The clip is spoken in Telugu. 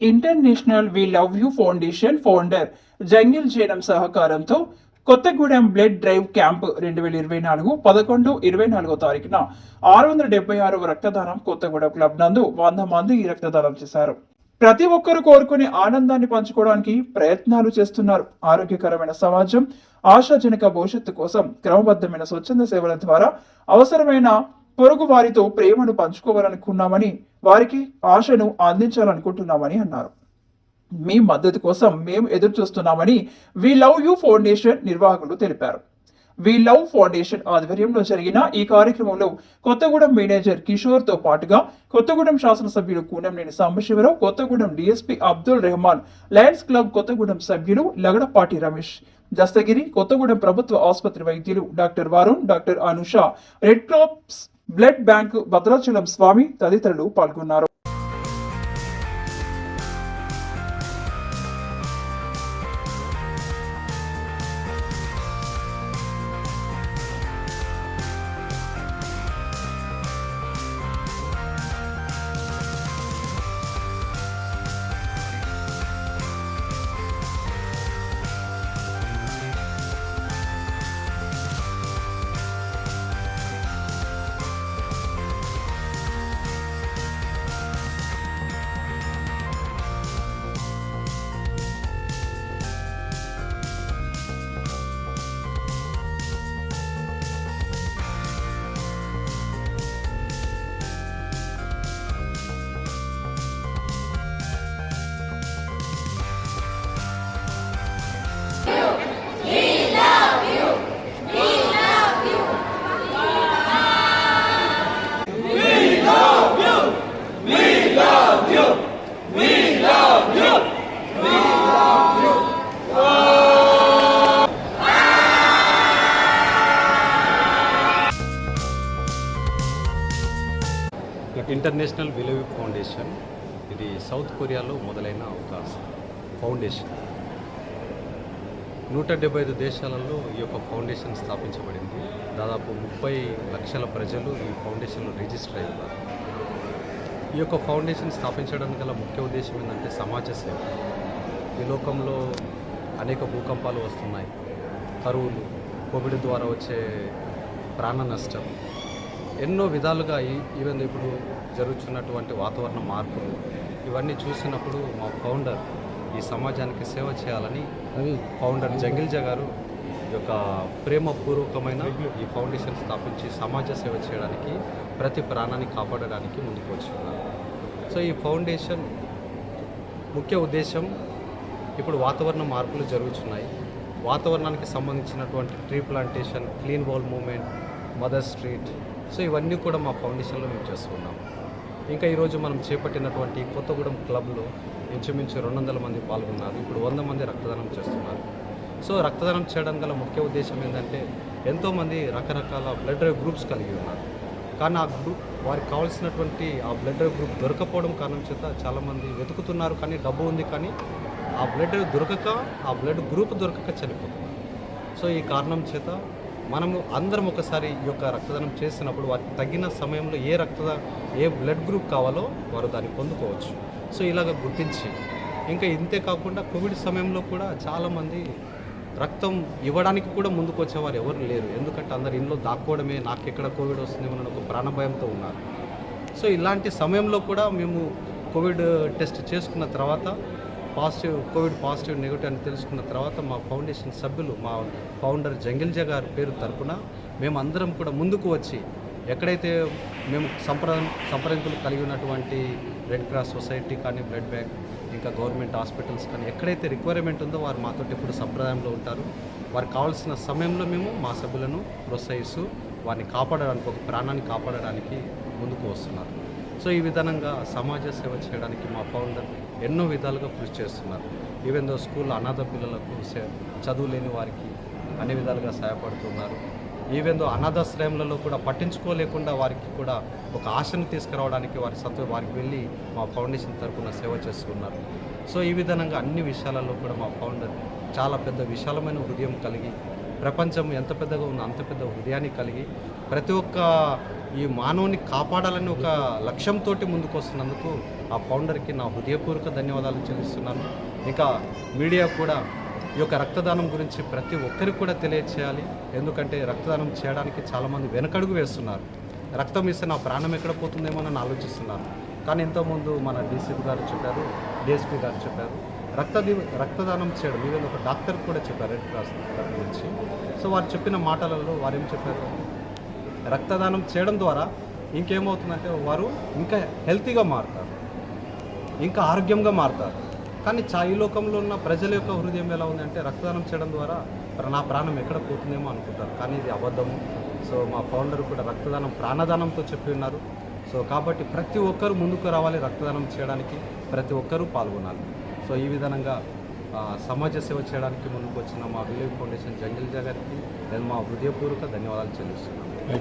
International we love you foundation founder jungle జైనం సహకారంతో కొత్తగూడెం బ్లడ్ డ్రైవ్ క్యాంప్ రెండు వేల ఇరవై నాలుగు పదకొండు ఇరవై నాలుగో తారీఖున ఆరు వందల డెబ్బై ఆరు రక్తదానం కొత్తగూడెం క్లబ్ నందు వంద మంది ఈ రక్తదానం చేశారు. ప్రతి ఒక్కరు కోరుకునే ఆనందాన్ని పంచుకోవడానికి ప్రయత్నాలు చేస్తున్నారు. ఆరోగ్యకరమైన సమాజం ఆశాజనక భవిష్యత్తు కోసం క్రమబద్ధమైన స్వచ్ఛంద సేవల ద్వారా అవసరమైన పొరుగు వారితో ప్రేమను పంచుకోవాలనుకున్నామని వారికి ఆశను అందించాలనుకుంటున్నామని అన్నారు. మీ మద్దతు కోసం మేము ఎదురు చూస్తున్నామని వి లవ్ యూ ఫౌండేషన్ నిర్వాహకులు తెలిపారు. వి లవ్ ఫౌండేషన్ ఆధ్వర్యంలో జరిగిన ఈ కార్యక్రమంలో కొత్తగూడెం మేనేజర్ కిషోర్తో పాటుగా కొత్తగూడెం శాసనసభ్యుడు Kunamneni Sambasivarao Kothagudem DSP Abdul Rehman lions club Kothagudem సభ్యులు లగడపాటి రమేష్ దస్తగిరి కొత్తగూడెం ప్రభుత్వ ఆసుపత్రి వైద్యులు doctor Varun doctor Anusha red cross blood bank Bhadrachalam Swami తదితరులు పాల్గొన్నారు. International we love foundation. ఇది సౌత్ కొరియాలో మొదలైన ఒక ఫౌండేషన్. నూట డెబ్బై ఐదు దేశాలలో ఈ యొక్క ఫౌండేషన్ స్థాపించబడింది. దాదాపు ముప్పై లక్షల ప్రజలు ఈ ఫౌండేషన్లో రిజిస్టర్ అయ్యారు. ఈ యొక్క ఫౌండేషన్ స్థాపించడానికి గల ముఖ్య ఉద్దేశం ఏంటంటే సమాజ సేవ. ఈ లోకంలో అనేక భూకంపాలు వస్తున్నాయి. కరువులు కోవిడ్ ద్వారా వచ్చే ప్రాణ నష్టం ఎన్నో విధాలుగా ఈ- ఈవెన్ ఇప్పుడు జరుగుతున్నటువంటి వాతావరణ మార్పులు ఇవన్నీ చూసినప్పుడు మా ఫౌండర్ ఈ సమాజానికి సేవ చేయాలని ఫౌండర్ జంగిల్జా గారు ఈ యొక్క ప్రేమపూర్వకమైన ఈ ఫౌండేషన్ స్థాపించి సమాజ సేవ చేయడానికి ప్రతి ప్రాణాన్ని కాపాడడానికి ముందుకు వచ్చిన్నారు సో ఈ ఫౌండేషన్ ముఖ్య ఉద్దేశం ఇప్పుడు వాతావరణ మార్పులు జరుగుతున్నాయి. వాతావరణానికి సంబంధించినటువంటి tree plantation clean wall movement mother street. So ఇవన్నీ కూడా మా ఫౌండేషన్లో మేము చేస్తున్నాం ఇంకా ఈరోజు మనం చేపట్టినటువంటి కొత్తగూడెం క్లబ్లో ఇంచుమించు రెండు వందల మంది పాల్గొన్నారు. ఇప్పుడు వంద మంది రక్తదానం చేస్తున్నారు. సో రక్తదానం చేయడం గల ముఖ్య ఉద్దేశం ఏంటంటే ఎంతోమంది రకరకాల బ్లడ్ డ్రైవ్ గ్రూప్స్ కలిగి ఉన్నారు. కానీ ఆ గ్రూప్ వారికి కావాల్సినటువంటి ఆ బ్లడ్ డ్రైవ్ గ్రూప్ దొరకపోవడం కారణం చేత చాలామంది వెతుకుతున్నారు కానీ డబ్బు ఉంది కానీ ఆ బ్లడ్ దొరకక ఆ బ్లడ్ గ్రూప్ దొరకక చనిపోతున్నారు. సో ఈ కారణం చేత మనము అందరం ఒకసారి ఈ యొక్క రక్తదానం చేసినప్పుడు వారికి తగిన సమయంలో ఏ రక్తదా ఏ బ్లడ్ గ్రూప్ కావాలో వారు దాన్ని పొందుకోవచ్చు. సో ఇలాగ గుర్తించి ఇంకా ఇంతే కాకుండా కోవిడ్ సమయంలో కూడా చాలామంది రక్తం ఇవ్వడానికి కూడా ముందుకు వచ్చేవారు ఎవరు లేరు. ఎందుకంటే అందరు ఇంట్లో దాక్కోవడమే నాకు ఎక్కడ కోవిడ్ వస్తుందేమో అని ఒక ప్రాణభయంతో ఉన్నారు. సో ఇలాంటి సమయంలో కూడా మేము కోవిడ్ టెస్ట్ చేసుకున్న తర్వాత పాజిటివ్ కోవిడ్ పాజిటివ్ నెగిటివ్ అని తెలుసుకున్న తర్వాత మా ఫౌండేషన్ సభ్యులు మా ఫౌండర్ జంగిల్జా గారి పేరు తరపున మేము అందరం కూడా ముందుకు వచ్చి ఎక్కడైతే మేము సంప్ర సంప్రదింపులు కలిగి ఉన్నటువంటి రెడ్ క్రాస్ సొసైటీ కానీ బ్లడ్ బ్యాంక్ ఇంకా గవర్నమెంట్ హాస్పిటల్స్ కానీ ఎక్కడైతే రిక్వైర్మెంట్ ఉందో వారు మాతో ఎప్పుడు సంప్రదాయంలో ఉంటారు. వారికి కావాల్సిన సమయంలో మేము మా సభ్యులను ప్రోత్సహిస్తూ వారిని కాపాడడానికి ఒక ప్రాణాన్ని కాపాడడానికి ముందుకు వస్తున్నారు. సో ఈ విధానంగా సమాజ సేవ చేయడానికి మా ఫౌండర్ ఎన్నో విధాలుగా కృషి చేస్తున్నారు. ఈవెన్ దో స్కూల్ అనాథ పిల్లలకు చదువు లేని వారికి అన్ని విధాలుగా సహాయపడుతున్నారు. ఈవెన్ దో అనాథాశ్రయములలో కూడా పట్టించుకోలేకుండా వారికి కూడా ఒక ఆశను తీసుకురావడానికి వారి సత్వ వారికి వెళ్ళి మా ఫౌండేషన్ తరఫున సేవ చేస్తున్నారు. సో ఈ విధంగా అన్ని విషయాలలో కూడా మా ఫౌండర్ చాలా పెద్ద విశాలమైన హృదయం కలిగి ప్రపంచం ఎంత పెద్దగా ఉందో అంత పెద్ద హృదయాన్ని కలిగి ప్రతి ఒక్క ఈ మానవుని కాపాడాలని ఒక లక్ష్యంతో ముందుకు వస్తున్నందుకు ఆ ఫౌండర్కి నా హృదయపూర్వక ధన్యవాదాలు చెల్లిస్తున్నాను. ఇంకా మీడియా కూడా ఈ యొక్క రక్తదానం గురించి ప్రతి ఒక్కరికి కూడా తెలియచేయాలి. ఎందుకంటే రక్తదానం చేయడానికి చాలామంది వెనకడుగు వేస్తున్నారు. రక్తం ఇస్తే నా ప్రాణం ఎక్కడ పోతుందేమో అని ఆలోచిస్తున్నారు. కానీ ఇంతకుముందు మన డీసీపీ గారు చెప్పారు డిఎస్పీ గారు చెప్పారు రక్త రక్తదానం చేయడం ఈవెన్ ఒక డాక్టర్ కూడా చెప్పారు రెడ్ క్రాస్ గురించి. సో వారు చెప్పిన మాటలలో వారు ఏం చెప్పారు? రక్తదానం చేయడం ద్వారా ఇంకేమవుతుందంటే వారు ఇంకా హెల్తీగా మారుతారు ఇంకా ఆరోగ్యంగా మారుతారు. కానీ చా ఈ లోకంలో ఉన్న ప్రజల యొక్క హృదయం ఎలా ఉందంటే రక్తదానం చేయడం ద్వారా ప్ర- నా ప్రాణం ఎక్కడ పోతుందేమో అనుకుంటారు. కానీ ఇది అబద్ధము. సో మా ఫౌండర్ కూడా రక్తదానం ప్రాణదానంతో చెప్పి ఉన్నారు. సో కాబట్టి ప్రతి ఒక్కరు ముందుకు రావాలి రక్తదానం చేయడానికి ప్రతి ఒక్కరూ పాల్గొనాలి. సో ఈ విధంగా సమాజ సేవ చేయడానికి ముందుకు వచ్చిన మా విలేజ్ ఫౌండేషన్ జంగిల్ గారికి నేను మా హృదయపూర్వక ధన్యవాదాలు చెల్లిస్తున్నాను.